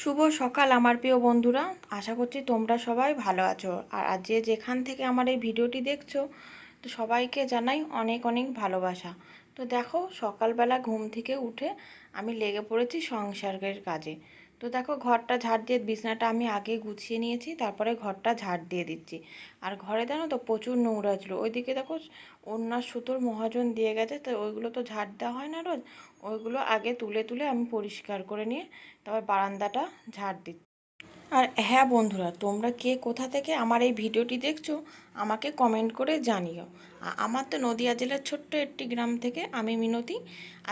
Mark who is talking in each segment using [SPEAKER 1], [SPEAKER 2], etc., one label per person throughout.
[SPEAKER 1] শুভ সকাল আমার প্রিয় বন্ধুরা। আশা করছি তোমরা সবাই ভালো আছো। আর যে যেখান থেকে আমার এই ভিডিওটি দেখছ, তো সবাইকে জানাই অনেক অনেক ভালোবাসা। তো দেখো, সকালবেলা ঘুম থেকে উঠে আমি লেগে পড়েছি সংসারের কাজে। তো দেখো ঘরটা ঝাড় দিয়ে বিছনাটা আমি আগে গুছিয়ে নিয়েছি, তারপরে ঘরটা ঝাড় দিয়ে দিচ্ছি। আর ঘরে জানো তো প্রচুর নোংরা ছিল। ওইদিকে দেখো অন্য সুতোর মহাজন দিয়ে গেছে, তো ওইগুলো তো ঝাড় দেওয়া হয় না রোজ, ওইগুলো আগে তুলে তুলে আমি পরিষ্কার করে নিয়ে তারপর বারান্দাটা ঝাড় দিচ্ছি। আর হ্যাঁ বন্ধুরা, তোমরা কে কোথা থেকে আমার এই ভিডিওটি দেখছ, আমাকে কমেন্ট করে জানিও। আমার তো নদিয়া জেলার ছোট্ট একটি গ্রাম থেকে আমি মিনতি,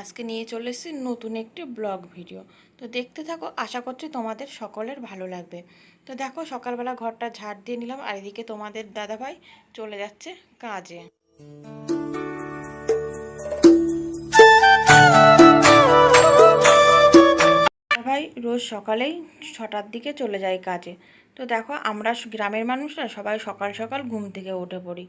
[SPEAKER 1] আজকে নিয়ে চলে এসেছি নতুন একটি ব্লগ ভিডিও। তো দেখতে থাকো, আশা করছি তোমাদের সকলের ভালো লাগবে। তো দেখো, সকালবেলা ঘরটা ঝাড় দিয়ে নিলাম, আর এদিকে তোমাদের দাদাভাই চলে যাচ্ছে কাজে। ভাই রোজ সকালেই ছটার দিকে চলে যায় কাজে। তো দেখো আমরা গ্রামের মানুষরা সবাই সকাল সকাল ঘুম থেকে উঠে পড়ি।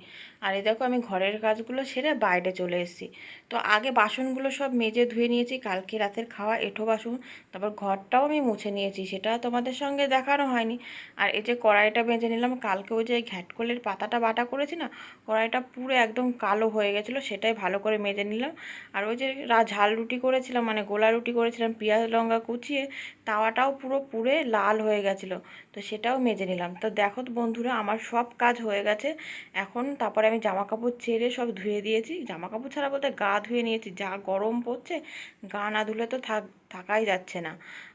[SPEAKER 1] আর এই দেখো আমি ঘরের কাজগুলো সেরে বাইরে চলে এসেছি। তো আগে বাসনগুলো সব মেজে ধুয়ে নিয়েছি, কালকে রাতের খাওয়া, এঁঠো বাসন, তারপর ঘরটাও আমি মুছে নিয়েছি, সেটা তোমাদের সঙ্গে দেখানো হয়নি। আর এই যে কড়াইটা মেজে নিলাম, কালকে ওই যে ঘ্যাটকলের পাতাটা বাটা করেছি না, কড়াইটা পুরো একদম কালো হয়ে গেছিল, সেটাই ভালো করে মেজে নিলাম। আর ওই যে ঝাল রুটি করেছিলাম মানে গোলা রুটি করেছিলাম, পেঁয়াজ, লঙ্কা কুচিয়ে, তাওয়াটাও পুরো পুড়ে লাল হয়ে গেছিল। তো সেটাও মেজে নিলাম। তো দেখো তো বন্ধুরা, আমার সব কাজ হয়ে গেছে। এখন তারপরে আমি জামা কাপড় ছেড়ে সব ধুয়ে দিয়েছি। জামা কাপড় ছাড়া বলতে গা ধুয়ে নিয়েছি। যা গরম পড়ছে, গা না ধুলে তো থাক থাকাই যাচ্ছে না।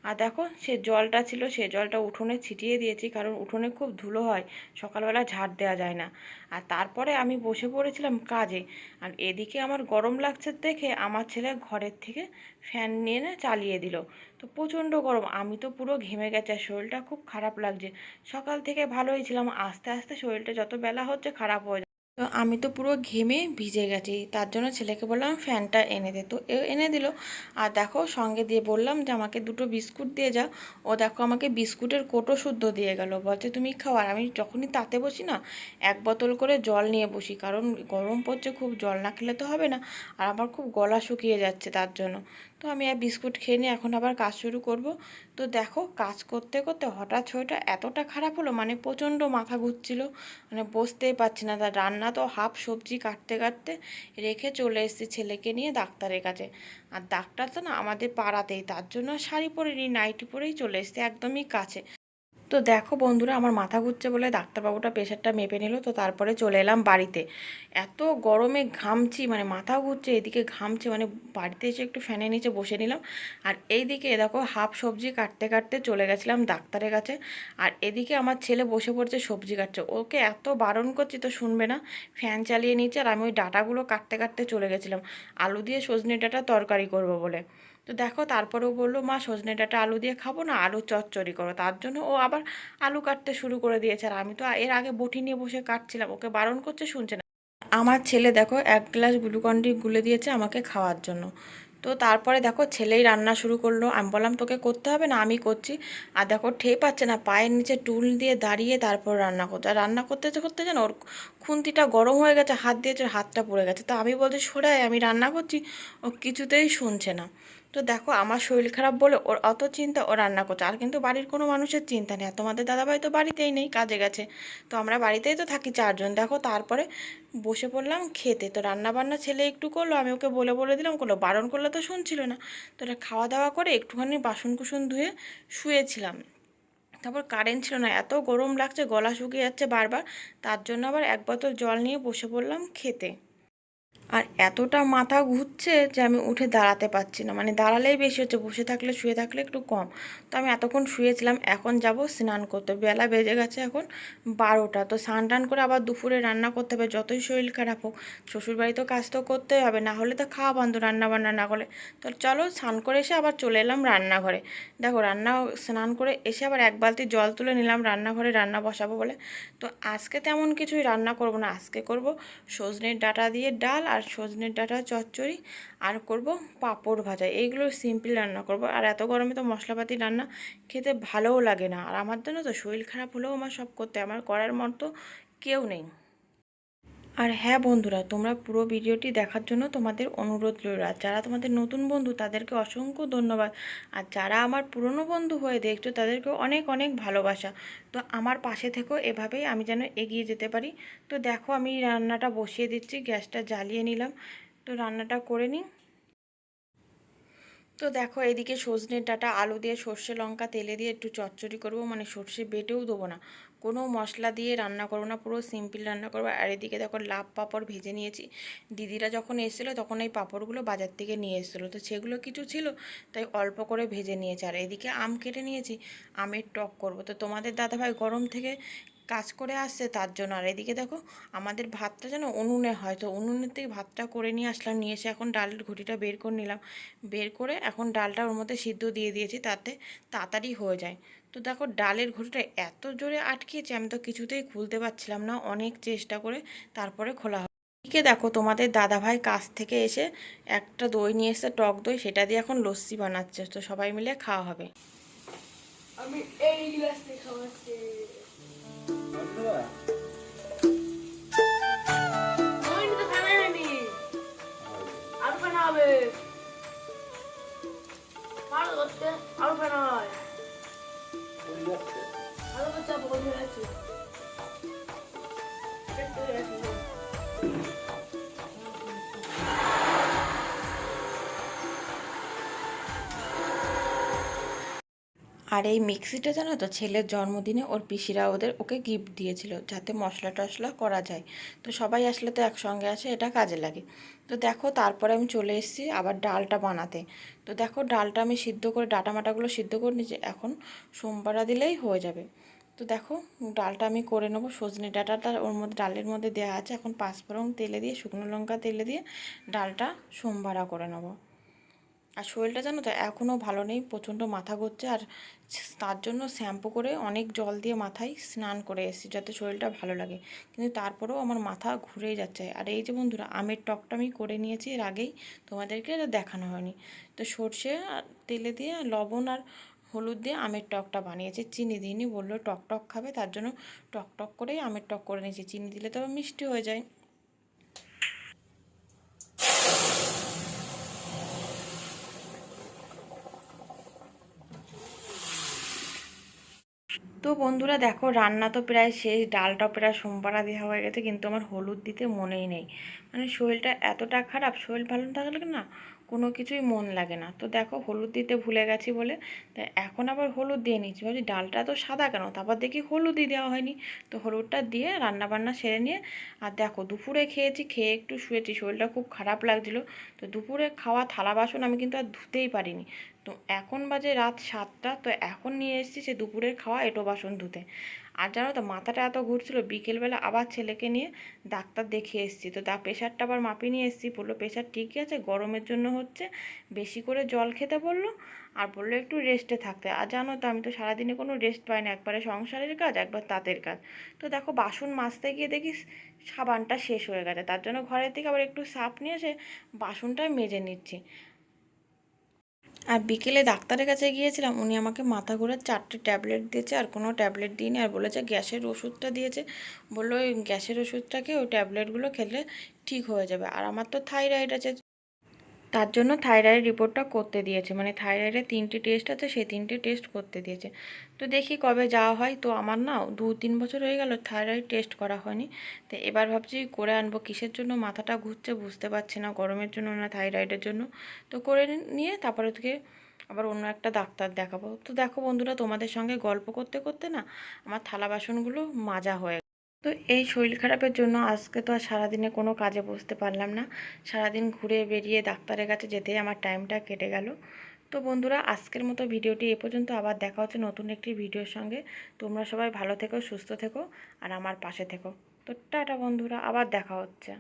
[SPEAKER 1] আর দেখো, সে জলটা ছিল, সে জলটা উঠোনে ছিটিয়ে দিয়েছি, কারণ উঠোনে খুব ধুলো হয়, সকালবেলা ঝাড় দেওয়া যায় না। আর তারপরে আমি বসে পড়েছিলাম কাজে, আর এদিকে আমার গরম লাগছে দেখে আমার ছেলে ঘরের থেকে ফ্যান নিয়ে এনে চালিয়ে দিল। তো প্রচণ্ড গরম, আমি তো পুরো ঘেমে গেছে শরীরটা খুব খারাপ লাগছে। সকাল থেকে ভালোই ছিলাম, আস্তে আস্তে শরীরটা যত বেলা হচ্ছে খারাপ হয়ে তো আমি তো পুরো ঘেমে ভিজে গেছি। তার জন্য ছেলেকে বললাম, ফ্যানটা এনে দে। তো এনে দিল। আর দেখো, সঙ্গে দিয়ে বললাম যে, আমাকে দুটো বিস্কুট দিয়ে যা। ও দেখো আমাকে বিস্কুটের কোটো শুদ্ধ দিয়ে গেল। বলছে, তুমি খাও। আর আমি যখনই তাতে বসি না, এক বোতল করে জল নিয়ে বসি। কারণ গরম পড়ছে, খুব জল না খেলে তো হবে না। আর আমার খুব গলা শুকিয়ে যাচ্ছে তার জন্য। তো আমি আর বিস্কুট খেয়ে নিয়ে এখন আবার কাজ শুরু করব। তো দেখো, কাজ করতে করতে হঠাৎ শরীরটা এতটা খারাপ হলো মানে প্রচণ্ড মাথা ঘুরছিল। মানে বসতেই পারছি না তার রান্না তো হাফ সবজি কাটতে কাটতে রেখে চলে এসেছি ছেলেকে নিয়ে ডাক্তারের কাছে। আর ডাক্তার তো না আমাদের পাড়াতেই, তার জন্য শাড়ি পরে নি, নাইটি পরেই চলে এসছে, একদমই কাছে। তো দেখো বন্ধুরা, আমার মাথা ঘুরছে বলে ডাক্তারবাবুটা প্রেশারটা মেপে নিল, তো তারপরে চলে এলাম বাড়িতে। এত গরমে ঘামছি মানে মাথা ঘুরছে, এদিকে ঘামছে মানে বাড়িতে এসে একটু ফ্যানের নিচে বসে নিলাম। আর এইদিকে দেখো হাফ সবজি কাটতে কাটতে চলে গেছিলাম ডাক্তারের কাছে। আর এদিকে আমার ছেলে বসে পড়ছে সবজি কাটছে। ওকে এত বারণ করছি তো শুনবে না, ফ্যান চালিয়ে নিচ্ছে আর আমি ওই ডাটাগুলো কাটতে কাটতে চলে গেছিলাম। আলু দিয়ে সজনে ডাঁটা তরকারি করব বলে। তো দেখো তারপরেও বলল, মা, সজনে ডাঁটা আলু দিয়ে খাব না, আলু চচ্চড়ি করো। তার জন্য ও আবার আলু কাটতে শুরু করে দিয়েছে। আর আমি তো এর আগে বটি নিয়ে বসে কাটছিলাম, ওকে বারণ করছে, শুনছে না। আমার ছেলে দেখো এক গ্লাস গ্লুকন্ডি গুলে দিয়েছে আমাকে খাওয়ার জন্য। তো তারপরে দেখো ছেলেই রান্না শুরু করল। আমি বললাম, তোকে করতে হবে না, আমি করছি। আর দেখো ঠেয়ে পাচ্ছে না, পায়ের নিচে টুল দিয়ে দাঁড়িয়ে তারপর রান্না করতে আর রান্না করতে করতে যেন ওর খুন্তিটা গরম হয়ে গেছে, হাত দিয়েছে হাতটা পড়ে গেছে। তো আমি বলছি সরাই আমি রান্না করছি। ও কিছুতেই শুনছে না। তো দেখো আমার শরীর খারাপ বলে ওর অত চিন্তা ও রান্না করছে। আর কিন্তু বাড়ির কোনো মানুষের চিন্তা নেই। তোমাদের দাদাভাই তো বাড়িতেই নেই, কাজে গেছে। তো আমরা বাড়িতেই তো থাকি চারজন। দেখো তারপরে বসে পড়লাম খেতে। তো রান্না বান্না ছেলে একটু করল, আমি ওকে বলে বলে দিলাম, করল, বারণ করলে তো শুনছিল না। তো এটা খাওয়া দাওয়া করে একটুখানি বাসন কুসন ধুয়ে শুয়েছিলাম। তারপর কারেন্ট ছিল না, এত গরম লাগছে, গলা শুকিয়ে যাচ্ছে বারবার। তার জন্য আবার এক বোতল জল নিয়ে বসে পড়লাম খেতে। আর এতটা মাথা ঘুরছে যে আমি উঠে দাঁড়াতে পারছি না। মানে দাঁড়ালেই বেশি হচ্ছে, বসে থাকলে, শুয়ে থাকলে একটু কম। তো আমি এতক্ষণ শুয়েছিলাম, এখন যাব স্নান করতে। বেলা বেজে গেছে এখন বারোটা। তো স্নান টান করে আবার দুপুরে রান্না করতে হবে, যতই শরীর খারাপ হোক। শ্বশুরবাড়ি তো কাজ তো করতেই হবে, না হলে তো খাওয়া বন্ধ রান্না বান্না না করলে। তো চলো স্নান করে এসে আবার চলে এলাম রান্নাঘরে। দেখো রান্না, স্নান করে এসে আবার এক বালতি জল তুলে নিলাম, রান্নাঘরে রান্না বসাবো বলে। তো আজকে তেমন কিছুই রান্না করব না, আজকে করব সজনের ডাঁটা দিয়ে ডাল আর সজনের ডাঁটা, চচ্চড়ি, আর করব পাঁপড় ভাজা। এইগুলো সিম্পল রান্না করব। আর এত গরমে তো মশলাপাতি রান্না খেতে ভালোও লাগে না। আর আমার জন্য তো শরীর খারাপ হলেও আমার সব করতে আমার করার মতো কেউ নেই। আর হ্যাঁ বন্ধুরা, তোমরা পুরো ভিডিওটি দেখার জন্য তোমাদের অনুরোধ রইল। আর যারা তোমাদের নতুন বন্ধু, তাদেরকে অসংখ্য ধন্যবাদ। আর যারা আমার পুরনো বন্ধু হয়ে দেখছ তাদেরকে অনেক অনেক ভালোবাসা। তো আমার পাশে থেকেও এভাবেই আমি যেন এগিয়ে যেতে পারি। তো দেখো, আমি রান্নাটা বসিয়ে দিচ্ছি, গ্যাসটা জ্বালিয়ে নিলাম। তো রান্নাটা করে নিই। তো দেখো, এদিকে সজনের ডাঁটা, আলু দিয়ে সর্ষে লঙ্কা, তেলে দিয়ে একটু চচ্চড়ি করব। মানে সর্ষে বেটেও দেবো না। কোনো মশলা দিয়ে রান্না করব না, পুরো সিম্পল রান্না করব। আর এদিকে দেখো লাভ পাঁপড় ভেজে নিয়েছি। দিদিরা যখন এসেছিল, তখন এই পাঁপড়গুলো বাজার থেকে নিয়ে এসেছিল। তো সেগুলো কিছু ছিল, তাই অল্প করে ভেজে নিয়েছি। আর এদিকে আম কেটে নিয়েছি, আমের টক করব। তো তোমাদের দাদাভাই গরম থেকে কাজ করে আসছে তার জন্য। আর এদিকে দেখো, আমাদের ভাতটা যেন উনুনে হয়। তো উনুনের থেকে ভাতটা করে নিয়ে আসলাম, নিয়ে এসে এখন ডালের ঘুটিটা বের করে নিলাম। বের করে এখন ডালটা ওর মধ্যে সিদ্ধ দিয়ে দিয়েছি, তাতে তাড়াতাড়ি হয়ে যায়। তো দেখো, ডালের ঘুটিটা এত জোরে আটকিয়েছে, আমি তো কিছুতেই খুলতে পারছিলাম না। অনেক চেষ্টা করে তারপরে খোলা এদিকে দেখো, তোমাদের দাদাভাই কাছ থেকে এসে একটা দই নিয়ে এসে টক দই। সেটা দিয়ে এখন লস্যি বানাচ্ছে। তো সবাই মিলে খাওয়া হবে।
[SPEAKER 2] আমি এই গ্লাস খাওয়াচ্ছি। ওই আর
[SPEAKER 1] এই মিক্সিটা জানো তো, ছেলের জন্মদিনে ওর পিসিরা ওদের ওকে গিফট দিয়েছিল যাতে মশলা টশলা করা যায়। তো সবাই আসলে তো একসঙ্গে আসে, এটা কাজে লাগে। তো দেখো তারপরে আমি চলে এসেছি আবার ডালটা বানাতে। তো দেখো ডালটা আমি সিদ্ধ করে ডাটা মাটাগুলো সিদ্ধ করে নিয়েছি, এখন সোমবারা দিলেই হয়ে যাবে। তো দেখো ডালটা আমি করে নেব, সজনে ডাটাটা ওর মধ্যে, ডালের মধ্যে দেওয়া আছে। এখন পাঁচফোড়ন তেলে দিয়ে, শুকনো লঙ্কা তেলে দিয়ে ডালটা সোমবারা করে নেব। আর শরীরটা জানো তো এখনও ভালো নেই, প্রচণ্ড মাথা ঘুরছে আর তার জন্য শ্যাম্পু করে অনেক জল দিয়ে মাথায় স্নান করে এসেছি যাতে শরীরটা ভালো লাগে। কিন্তু তারপরেও আমার মাথা ঘুরেই যাচ্ছে। আর এই যে বন্ধুরা, আমের টকটা আমি করে নিয়েছি, এর আগেই তোমাদেরকে এটা দেখানো হয়নি। তো সর্ষে আর তেলে দিয়ে লবণ আর হলুদ দিয়ে আমের টকটা বানিয়েছি। চিনি দিইনি, বলল টক টক খাবে, তার জন্য টক টক করেই আমের টক করে নিয়েছি। চিনি দিলে তো মিষ্টি হয়ে যায়। তো বন্ধুরা দেখো, রান্না তো প্রায় শেষ ডালটা প্রায় সোমবারা দেওয়া হয়ে গেছে, কিন্তু আমার হলুদ দিতে মনেই নেই। মানে শরীরটা এতটা খারাপ, শরীর ভালো থাকলে না কোনো কিছুই মন লাগে না। তো দেখো হলুদ দিতে ভুলে গেছি বলে তাই এখন আবার হলুদ দিয়ে নিচ্ছি। ভাবছি ডালটা তো সাদা কেন? তারপর দেখি হলুদই দেওয়া হয়নি। তো হলুদটা দিয়ে রান্নাবান্না সেরে নিয়ে, আর দেখো দুপুরে খেয়েছি, খেয়ে একটু শুয়েছি, শরীরটা খুব খারাপ লাগছিল। তো দুপুরে খাওয়া থালা বাসন আমি কিন্তু আর ধুতেই পারিনি। তো এখন বাজে রাত সাতটা, তো এখন নিয়ে এসেছি সে দুপুরের খাওয়া এটো বাসন ধুতে। আর জানো তো, মাথাটা এত ঘুরছিল, বিকেলবেলা আবার ছেলেকে নিয়ে ডাক্তার দেখিয়ে এসেছি। তো তা প্রেশারটা আবার মাপিয়ে নিয়ে এসেছি, বলল প্রেশার ঠিকই আছে, গরমের জন্য হচ্ছে, বেশি করে জল খেতে বলল, আর বলল একটু রেস্টে থাকতে। আর জানো তো, আমি তো সারাদিনে কোনো রেস্ট পাই না, একবারে সংসারের কাজ, একবার তাঁতের কাজ। তো দেখো, বাসন মাজতে গিয়ে দেখি সাবানটা শেষ হয়ে গেছে। তার জন্য ঘরের থেকে আবার একটু সাপ নিয়ে এসে বাসনটা মেজে নিচ্ছি। আর বিকেলে ডাক্তারের কাছে গিয়েছিলাম, উনি আমাকে মাথা ঘোরার চারটে ট্যাবলেট দিয়েছে আর কোনো ট্যাবলেট দিইনি আর বলেছে গ্যাসের ওষুধটা দিয়েছে। বলল ওই গ্যাসের ওষুধটাকে ওই ট্যাবলেটগুলো খেলে ঠিক হয়ে যাবে। আর আমার তো থাইরয়েড আছে তার জন্য থাইরয়েড রিপোর্টটা করতে দিয়েছে। মানে থাইরয়েডের তিনটে টেস্ট আছে, সেই তিনটে টেস্ট করতে দিয়েছে। তো দেখি কবে যাওয়া হয়। তো আমার না দু তিন বছর হয়ে গেল থাইরয়েড টেস্ট করা হয়নি। তো এবার ভাবছি করে আনব। কিসের জন্য? মাথাটা ঘুরছে, বুঝতে পারছি না। গরমের জন্য না থাইরয়েডের জন্য। তো করে নিয়ে তারপরে থেকে আবার অন্য একটা ডাক্তার দেখাবো। তো দেখো বন্ধুরা, তোমাদের সঙ্গে গল্প করতে করতে না আমার থালা বাসনগুলো মাজা হয়ে তো এই শরীর খারাপের জন্য আজকে তো আর সারাদিনে কোনো কাজে বসতে পারলাম না। সারাদিন ঘুরে বেরিয়ে ডাক্তারের কাছে যেতেই আমার টাইমটা কেটে গেল। তো বন্ধুরা, আজকের মতো ভিডিওটি এ পর্যন্ত। আবার দেখা হচ্ছে নতুন একটি ভিডিওর সঙ্গে। তোমরা সবাই ভালো থেকো, সুস্থ থেকো, আর আমার পাশে থেকো। তো টাটা বন্ধুরা, আবার দেখা হচ্ছে।